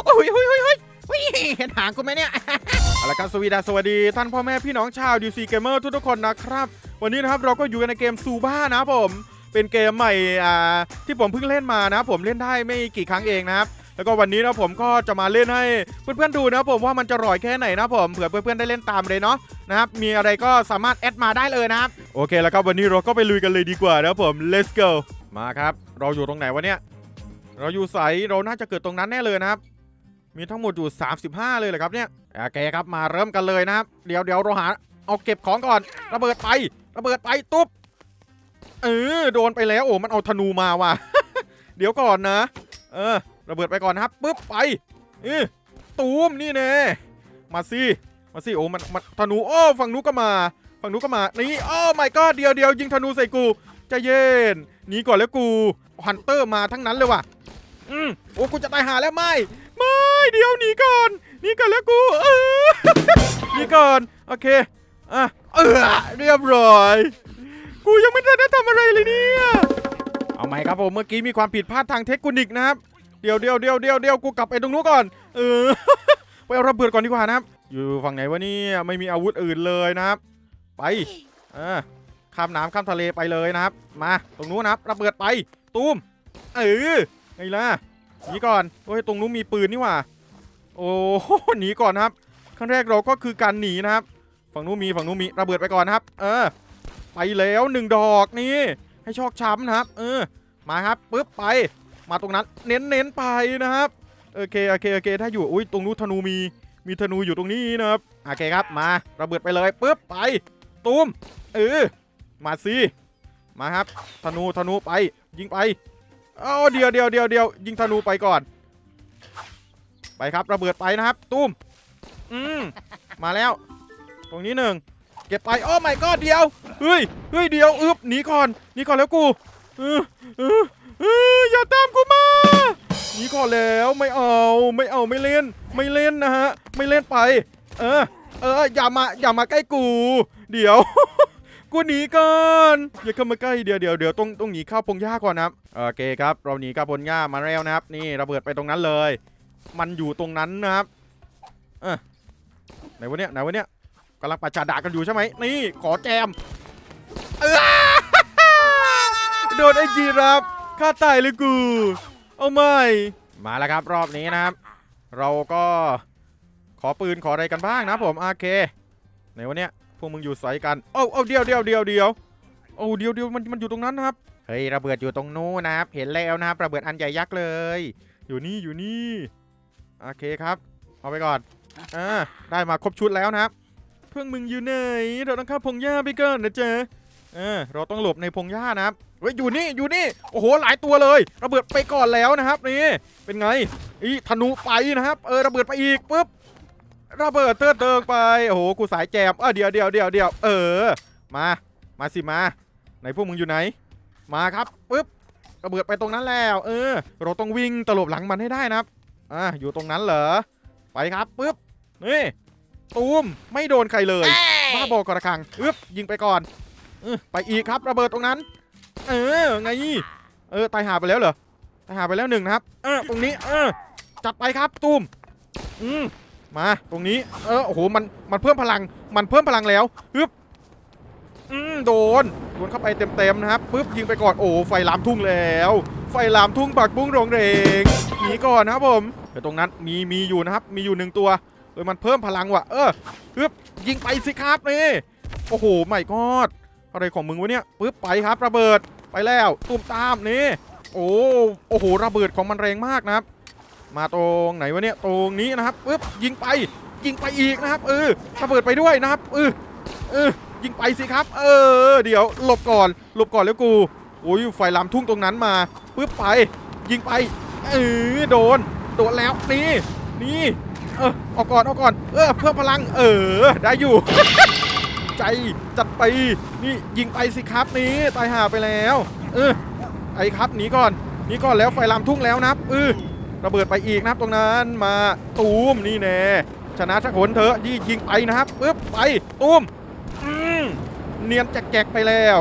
กโอ้ยเฮ้ยเฮ้ยเฮ้ยเฮ้ยเห็นหางกูไหมเนี่ยเอาละครับสวีดาสวัสดี ท่านพ่อแม่พี่น้องชาวดีซีเกมเมอร์ทุกๆคนนะครับ วันนี้นะครับเราก็อยู่กันในเกมซูบ้านะผม เป็นเกมใหม่อ่าที่ผมเพิ่งเล่นมานะผมเล่นได้ไม่กี่ครั้งเองนะครับแล้วก็วันนี้นะผมก็จะมาเล่นให้เพื่อนๆดูนะผมว่ามันจะร่อยแค่ไหนนะผมเผื่อเพื่อนๆได้เล่นตามเลยเนาะนะครับมีอะไรก็สามารถแอดมาได้เลยนะครับโอเคแล้วครับวันนี้เราก็ไปลุยกันเลยดีกว่านะผม let's go มาครับ เราอยู่ตรงไหนวะเนี่ย เราอยู่ใสเราน่าจะเกิดตรงนั้นแน่เลยนะครับ มีทั้งหมดอยู่ 35 เลยเหรอครับเนี่ยโอเคครับมาเริ่มกันเลยนะครับ เดี๋ยวเดี๋ยวเราหาเอาเก็บของก่อนระเบิดไประเบิดไปตุ๊บเออโดนไปแล้วโอ้มันเอาธนูมาว่ะ เดี๋ยวก่อนนะ เออ ระเบิดไปก่อนนะครับปึ๊บไปเออตูมนี่แน่มาสิมาสิโอ้มันมันธนูโอ้ฝั่งนู้นก็มาฝั่งนู้นก็มานี่โอ้ไม่ก็เดียวเดียวยิงธนูใส่กูใจะเย็นหนีก่อนแล้วกูฮันเตอร์มาทั้งนั้นเลยว่ะ อืมโอ้กูจะตายหาแล้วไม่ ไม่เดี๋ยวหนีก่อนหนีก่อนแล้วกูเออหนีก่อนโอเคอะเออเรียบร้อย กูยังไม่ทันได้ทำอะไรเลยเนี่ยเอาไหมครับผมเมื่อกี้มีความผิดพลาดทางเทคนิคนะครับเดี๋ยวเดี๋ยวเดี๋ยวเดี๋ยวเดี๋ยวกูกลับไปตรงนู้นก่อน เออไปเอาระเบิดก่อนดีกว่านะครับ อยู่ฝั่งไหนวะนี่ไม่มีอาวุธอื่นเลยนะครับ ไปเออข้ามน้ำข้ามทะเลไปเลยนะครับ มาตรงนู้นนะครับระเบิดไป ตูมเออไงล่ะหนีก่อนโอ้ยตรงนู้นมีปืนนี่หว่า โอ้โหหนีก่อนนะครับขั้นแรกเราก็คือการหนีนะครับ ฝั่งนู้นมีฝั่งนู้นมีระเบิดไปก่อนนะครับ เออ ไปแล้วหนึ่งดอกนี่ให้ชอกช้ำนะครับ เออ มาครับปึ๊บไป มาตรงนั้น เน้นเน้นไปนะครับโอเคโอเคโอเคถ้าอยู่อุ้ยตรงนู้นธนูมีมีธนูอยู่ตรงนี้นะครับโอเคครับมาระเบิดไปเลยปึ๊บไปตูมเออมาสิมาครับธนูธนูไปยิงไปเอาเดียวเดียวเดียวเดียวยิงธนูไปก่อน ไปครับระเบิดไปนะครับตูมอืมมาแล้ว ตรงนี้หนึ่งเก็บไปโอ้ไม่ก็เดียวเฮ้ยเฮ้ยเดียวอึบหนีก่อนหนีก่อนแล้วกูเออเออเอออย่าตามกูมาหนีก่อนแล้วไม่เอาไม่เอาไม่เล่น ไม่เล่นนะฮะไม่เล่นไป เออเอออย่ามาอย่ามาใกล้กู เดี๋ยว กูหนีก่อนอย่าเข้ามาใกล้เดี๋ยวเดี๋ยวเดี๋ยวต้องต้องหนีเข้าพงหญ้าก่อนนะครับโอเคครับเราหนีเข้าพงหญ้ามาแล้วนะครับ นี่ระเบิดไปตรงนั้นเลย มันอยู่ตรงนั้นนะครับเออไหนวะเนี่ยไหนวะเนี่ยกำลังประชาดากันอยู่ใช่ไหมนี่ขอแจมโดนไอจีรับฆ่าตายเลยกูเอาไม่มาแล้วครับรอบนี้นะครับ เราก็ขอปืนขออะไรกันบ้างนะผมโอเคไหนวะเนี่ยพวกมึงอยู่ใส่กันโอ้โอ้เดียวเดียวเดียวเดียวโอ้เดียวเดียวมันมันอยู่ตรงนั้นนะครับเฮ้ยระเบิดอยู่ตรงนู้นนะครับ เห็นแล้วนะครับระเบิดอันใหญ่ยักษ์เลย อยู่นี่อยู่นี่ โอเคครับ เอาไปก่อนอ่าได้มาครบชุดแล้วนะครับ เพื่อนมึงอยู่ไหนเราต้องเข้าพงหญ้าไปก่อนนะเจ๊เออเราต้องหลบในพงหญ้านะครับเฮ้ยอยู่นี่อยู่นี่โอ้โหหลายตัวเลยระเบิดไปก่อนแล้วนะครับนี่เป็นไงอีธนูไปนะครับ เออระเบิดไปอีกปุ๊บระเบิดเติร์ดเติงไปโอ้โหกูสายแจมเออเดี๋ยวเดี๋ยวเดี๋ยวเดี๋ยวเออมามาสิมาไหนพวกมึงอยู่ไหน มาครับปุ๊บระเบิดไปตรงนั้นแล้ว เออ เราต้องวิ่งตลบหลังมันให้ได้นะครับ อ่าอยู่ตรงนั้นเหรอ ไปครับปุ๊บ นี่ ตูม ไม่โดนใครเลย บ้าบอกระคังอึ๊บ ยิงไปก่อนเออไปอีกครับระเบิดตรงนั้น เออ ไง เออ ตายหาไปแล้วเหรอ ตายหาไปแล้วหนึ่งนะครับ เออ ตรงนี้ เออ จัดไปครับ ตูม อืม มา ตรงนี้ เออ โอ้โห มัน มันเพิ่มพลัง มันเพิ่มพลังแล้วอึ๊บ อืม โดน โดนเข้าไปเต็มๆนะครับปึ๊บ ยิงไปก่อน โอ้ไฟลามทุ่งแล้ว ไฟลามทุ่งปักบุ้งโรงเรงหนีก่อนนะครับผมเดี๋ยวตรงนั้นมีมีอยู่นะครับ มีอยู่หนึ่งตัวเออมันเพิ่มพลังว่ะ เออปึ๊บยิงไปสิครับนี่โอ้โหไม่กอดอะไรของมึงวะเนี่ยปึ๊บไปครับระเบิดไปแล้วตุ้มตามนี่โอ้โอ้โหระเบิดของมันแรงมากนะครับ มาตรงไหนวะเนี่ยตรงนี้นะครับปึ๊บยิงไปยิงไปอีกนะครับเออระเบิดไปด้วยนะครับเออเออยิงไปสิครับ เออ เดี๋ยวหลบก่อนหลบก่อนแล้วกู โอ้ยไฟลามทุ่งตรงนั้นมาปึ๊บไป ยิงไปเออโดน โดนแล้วนี่นี่เออออกก่อนออกก่อนเออเพิ่มพลัง เออ ได้อยู่ ใจจัดไปนี่ยิงไปสิครับนี่ตายห่าไปแล้ว เออไอ้ครับหนีก่อนหนีก่อนแล้วไฟลามทุ่งแล้วนะเออระเบิดไปอีกนะครับตรงนั้นมาตูมนี่แน่ชนะชักหนเถอะยี่ยิงไปนะครับปึ๊บไปตูมอืมเนียนแจกๆไปแล้ว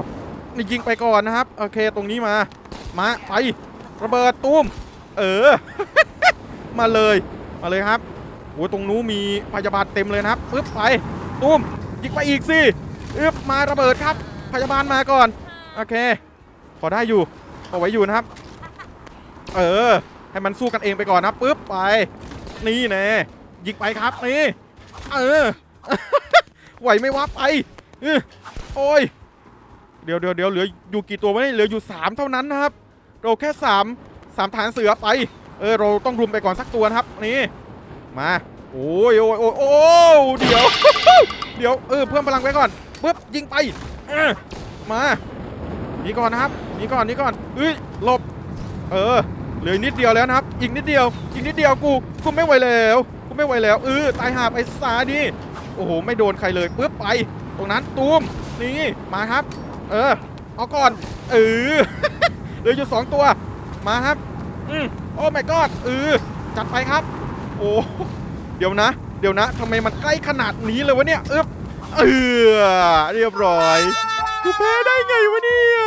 นี่ยิงไปก่อนนะครับ โอเคตรงนี้มา มาไประเบิดตูมเออ มาเลย มาเลยครับโอ้ตรงนู้นมีพยาบาลเต็มเลยนะครับปึ๊บไปตุ้มยิงไปอีกสิอึบมาระเบิดครับ พยาบาลมาก่อน โอเค พอได้อยู่เอไว้อยู่นะครับ เออ ให้มันสู้กันเองไปก่อนนะปึ๊บไป นี่แน่ยิงไปครับนี่ เออ ไหวไม่วะไปออโอ้ย เดี๋ยวเดี๋ยวเดี๋ยวเหลืออยู่กี่ตัววะเนี่ยเหลืออยู่สามเท่านั้นนะครับ เราแค่สามสามฐานเสือไป เออเราต้องรุมไปก่อนสักตัวนะครับนี่มาโอ้ยโอ้ยโอ้ยโอ้ยเดี๋ยวเดี๋ยวเออเพิ่มพลังไปก่อนปึ๊บยิงไปมานี่ก่อนนะครับนี่ก่อนนี่ก่อนเฮ้ยหลบ เออเหลือนิดเดียวแล้วนะครับ อีกนิดเดียวอีกนิดเดียวกูกูไม่ไหวแล้วกูไม่ไหวแล้วเออตายหาไปซาดิโอ้โหไม่โดนใครเลยปึ๊บไป ตรงนั้นตูมนี่มาครับ เออ เอาก่อน เออเหลืออยู่สองตัว มาครับ อืมโอ้ my god เออจัดไปครับ โอ้ เดี๋ยวนะ เดี๋ยวนะทำไมมันใกล้ขนาดนี้เลยวะเนี่ย เออเออเรียบร้อยกูแพ้ได้ไงวะเนี่ย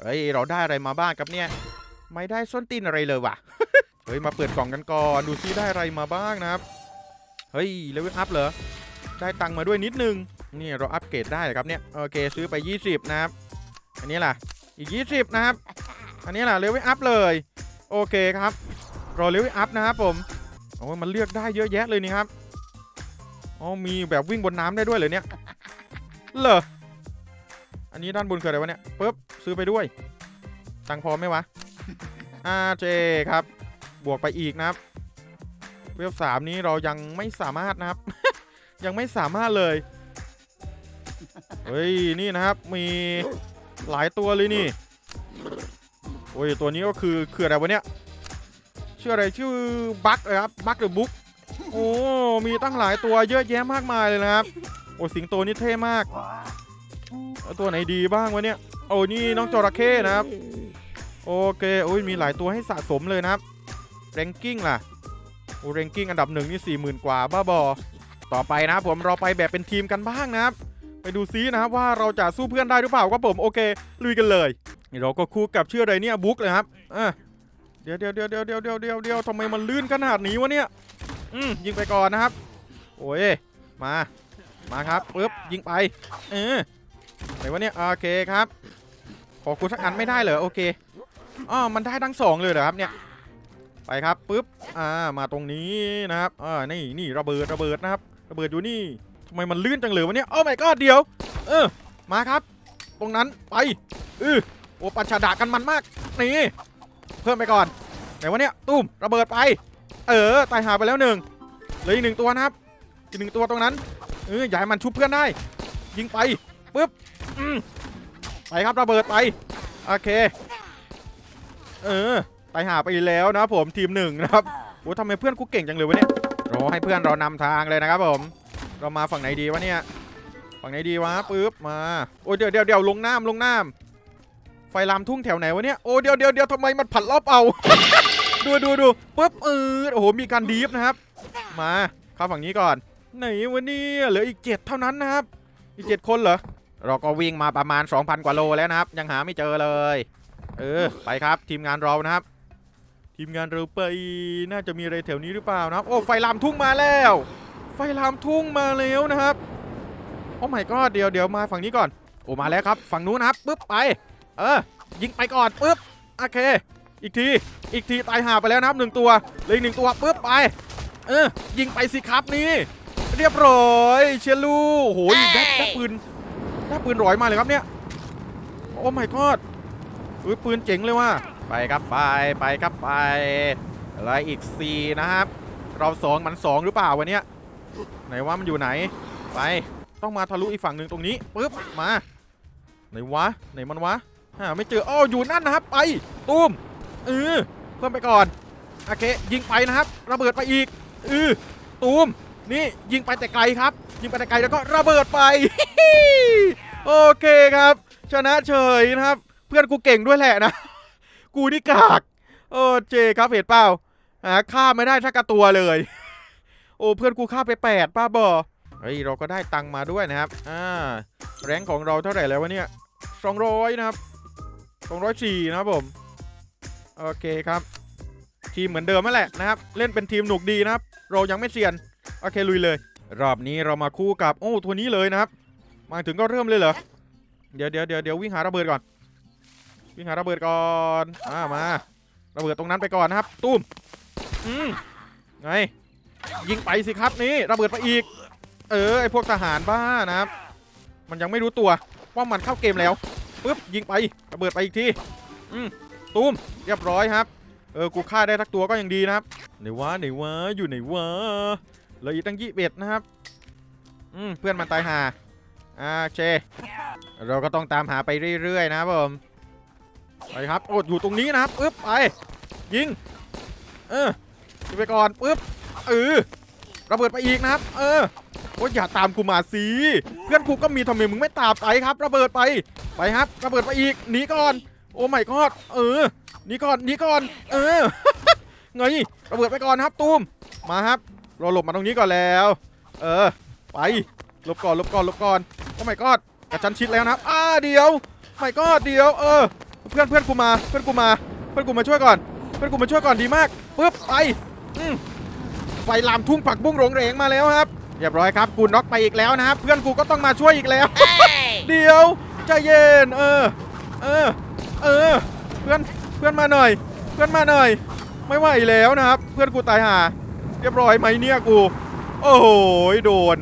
เฮ้ย เราได้อะไรมาบ้างครับเนี่ย ไม่ได้ส้นตีนอะไรเลยว่ะ เฮ้ย มาเปิดกล่องกันก่อน ดูซิได้อะไรมาบ้างนะครับ เฮ้ยเลเวลอัพเหรอ ได้ตังค์มาด้วยนิดนึง นี่เราอัปเกรดได้เหรอครับเนี่ยโอเคซื้อไป 20 นะครับ อันนี้ล่ะอีก 20 นะครับ อันนี้ล่ะเลเวลอัพเลย โอเคครับรอเลเวลอัพนะครับผมโอ้ยมันเลือกได้เยอะแยะเลยนี่ครับอ๋อมีแบบวิ่งบนน้ำได้ด้วยเลยเนี่ยเหรออันนี้ด้านบนคืออะไรวะเนี่ยปุ๊บซื้อไปด้วย ตังพอไหมวะอาเจครับ บวกไปอีกนะครับ เวลสามนี้เรายังไม่สามารถนะครับ ยังไม่สามารถเลย เฮ้ยนี่นะครับมีหลายตัวเลยนี่โอ้ยตัวนี้ก็คือคืออะไรวะเนี่ยชื่ออะไรชื่อบัคเลยครับบัคหรือบุ๊กโอ้มีตั้งหลายตัวเยอะแยะมากมายเลยนะครับโอ้สิงโตนี่เท่มากตัวไหนดีบ้างวะเนี่ยโอ้นี่น้องจระเข้นะครับ โอเคโอ้ยมีหลายตัวให้สะสมเลยนะครับแรงกิ้งล่ะโอ้แรงกิ้งอันดับหนึ่งนี่สี่หมื่นกว่าบ้าบอต่อไปนะผมเราไปแบบเป็นทีมกันบ้างนะครับ ดูซินะครับว่าเราจะสู้เพื่อนได้หรือเปล่าครับผมโอเคลุยกันเลยเราก็คู่กับชื่ออะไรเนี่ยบุ๊กเลยครับอะเดี๋ยวเดี๋ยวเดี๋ยวเดี๋ยวเดี๋ยวเดี๋ยวเดี๋ยวเดี๋ยวทำไมมันลื่นขนาดนี้วะเนี่ยอืมยิงไปก่อนนะครับ โอ้ยมามาครับปึ๊บยิงไปเออไหนวะเนี่ยโอเคครับขอคุณสักอันไม่ได้เหรอโอเคอ๋อมันได้ทั้งสองเลยเหรอครับเนี่ยไปครับปุ๊บอ่ามาตรงนี้นะครับอ่านี่นี่ระเบิดระเบิดนะครับ ระเบิดอยู่นี่ ทำไมมันลื่นจังเลยวะเนี่ยโอ้ my god เดี๋ยว เออ มาครับ ตรงนั้นไปเออโอ้ปัญชาดากันมันมาก นี่ เพิ่มไปก่อน ไหนวะเนี่ย ตุ้ม ระเบิดไป เออ ตายหาไปแล้วหนึ่งเหลืออีกหนึ่งตัวนะครับ อีกหนึ่งตัวตรงนั้น เออ อย่าให้มันชุบเพื่อนได้ ยิงไปปุ๊บอืมไปครับระเบิดไป โอเค เออไปหาไปแล้วนะครับผมทีมหนึ่งนะครับ โอ้ทำไมเพื่อนกูเก่งจังเลยวะเนี่ย รอให้เพื่อนเรานำทางเลยนะครับผม เรามาฝั่งไหนดีวะเนี่ย ฝั่งไหนดีวะปึ๊บมา โอ้ยเดี๋ยวเดี๋ยวเดี๋ยวลงน้ำลงน้ำไฟลามทุ่งแถวไหนวะเนี่ย โอ้เดี๋ยวเดี๋ยวเดี๋ยวทำไมมันผัดรอบเอา ดูดูดูปึ๊บเออโอ้โหมีการดีฟนะครับ มาเข้าฝั่งนี้ก่อน ไหนวะเนี่ยเหลืออีกเจ็ดเท่านั้นนะครับ อีกเจ็ดคนเหรอ เราก็วิ่งมาประมาณ 2,000 กว่าโลแล้วนะครับ ยังหาไม่เจอเลย เออ ไปครับทีมงานเรานะครับ ทีมงานเราไป น่าจะมีอะไรแถวนี้หรือเปล่านะครับ โอ้ไฟลามทุ่งมาแล้ว ไฟลามทุ่งมาแล้วนะครับ โอ้ไม่ก็เดี๋ยวเดี๋ยวมาฝั่งนี้ก่อน โอ้มาแล้วครับ ฝั่งนู้นนะครับปึ๊บไป เออ ยิงไปก่อนปึ๊บ โอเค อีกที อีกทีตายหาไปแล้วนะครับหนึ่งตัวเหลยอีกหนึ่งตัวปึ๊บไป เออ ยิงไปสิครับนี่ เรียบร้อยเชลูโอ้โหได้ได้ปืนได้ปืนร้อยมาเลยครับเนี่ย โอ้ไม่ก็อุ้ยปืนเจ๋งเลยว่ะ ไปครับไปไปครับไปอะไรอีกสี่นะครับ เราสองมันสองหรือเปล่าวันเนี้ย ไหนว่ามันอยู่ไหน ไป ต้องมาทะลุอีกฝั่งหนึ่งตรงนี้ปึ๊บมา ไหนวะ ไหนมันวะหาไม่เจออ้ออยู่นั่นนะครับ ไปตูมเออเพิ่มไปก่อนโอเคยิงไปนะครับ ระเบิดไปอีกเออตูมนี่ยิงไปแต่ไกลครับ ยิงไปแต่ไกลแล้วก็ระเบิดไปโอเคครับ ชนะเฉยนะครับ เพื่อนกูเก่งด้วยแหละนะ กูนี่กาก โอเจครับเห็นเปล่าหาฆ่าไม่ได้สักกระตัวเลย โอ้เพื่อนกูฆ่าไปแปดป้าบอเฮ้ยเราก็ได้ตังค์มาด้วยนะครับอ่าแรงของเราเท่าไหร่แล้ววะเนี่ยสองร้อยนะครับสองร้อยสี่นะครับผมโอเคครับทีทีมเหมือนเดิมนั่นแหละนะครับ เล่นเป็นทีมหนุกดีนะครับ เรายังไม่เซียน โอเคลุยเลย รอบนี้เรามาคู่กับโอ้ตัวนี้เลยนะครับ มาถึงก็เริ่มเลยเหรอเดี๋ยวเดี๋ยวเดี๋ยวเดี๋ยววิ่งหาระเบิดก่อน วิ่งหาระเบิดก่อนอ่ามา ระเบิดตรงนั้นไปก่อนนะครับ ตุ้มอืมไง ยิงไปสิครับนี่ระเบิดไปอีก เออไอพวกทหารบ้านะครับ มันยังไม่รู้ตัวว่ามันเข้าเกมแล้วปึ๊บยิงไประเบิดไปอีกทีอืมตุ้มเรียบร้อยครับ เออกูฆ่าได้ทักตัวก็ยังดีนะครับไหนวะไหนวะอยู่ไหนวะเหลืออีกตั้งยี่สิบเอ็ดนะครับอืมเพื่อนมันตายหาอ่าเคเราก็ต้องตามหาไปเรื่อยๆนะครับผมไปครับโอ้อยู่ตรงนี้นะครับปึ๊บไปยิงเออไปก่อนปึ๊บ เออระเบิดไปอีกนะครับ เออโอ้ยอย่าตามกูมาสิเพื่อนกูก็มีทำไมมึงไม่ตามไปครับ ระเบิดไปไปครับ ระเบิดไปอีกหนีก่อน โอ้ไม่กอดเออหนีก่อนหนีก่อน เออไงระเบิดไปก่อนครับตูมมาครับเราหลบมาตรงนี้ก่อนแล้ว เออ ไปหลบก่อนหลบก่อนหลบก่อนโอ้ไม่กอดกระชั้นชิดแล้วนะครับอ่าเดียวไม่กอดเดียว เออ เพื่อนเพื่อนกูมาเพื่อนกูมา เพื่อนกูมาช่วยก่อน เพื่อนกูมาช่วยก่อนดีมากปึ๊บไปอืม ฟลามทุ่งผักบุ้งโรงเหรงมาแล้วครับเรียบร้อยครับกูน็อกไปอีกแล้วนะครับเพื่อนกูก็ต้องมาช่วยอีกแล้ว เดี๋ยวใจเย็นเออเออเออเพื่อนเพื่อนมาหน่อย เพื่อนมาหน่อย ไม่ไหวแล้วนะครับ เพื่อนกูตายห่าเรียบร้อยไหมเนี่ยกู โอ้โหโดน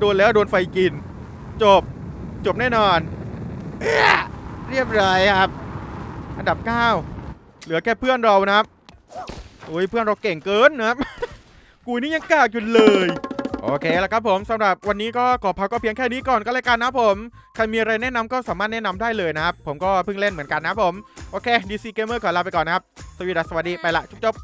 โดนแล้วโดนไฟกิน จบจบแน่นอนเอื้อเรียบร้อยครับ อันดับ 9 เหลือแค่เพื่อนเรานะครับโอ้ยเพื่อนเราเก่งเกินนะครับ กูนี่ยังกากอยู่เลยโอเคแล้วครับผมสำหรับวันนี้ก็ขอพักก็เพียงแค่นี้ก่อนก็แล้วกันนะผมใครมีอะไรแนะนำก็สามารถแนะนำได้เลยนะครับ ผมก็เพิ่งเล่นเหมือนกันนะผม โอเค DC Gamer ขอลาไปก่อนนะครับ สวัสดีสวัสดีไปละ จุ๊บ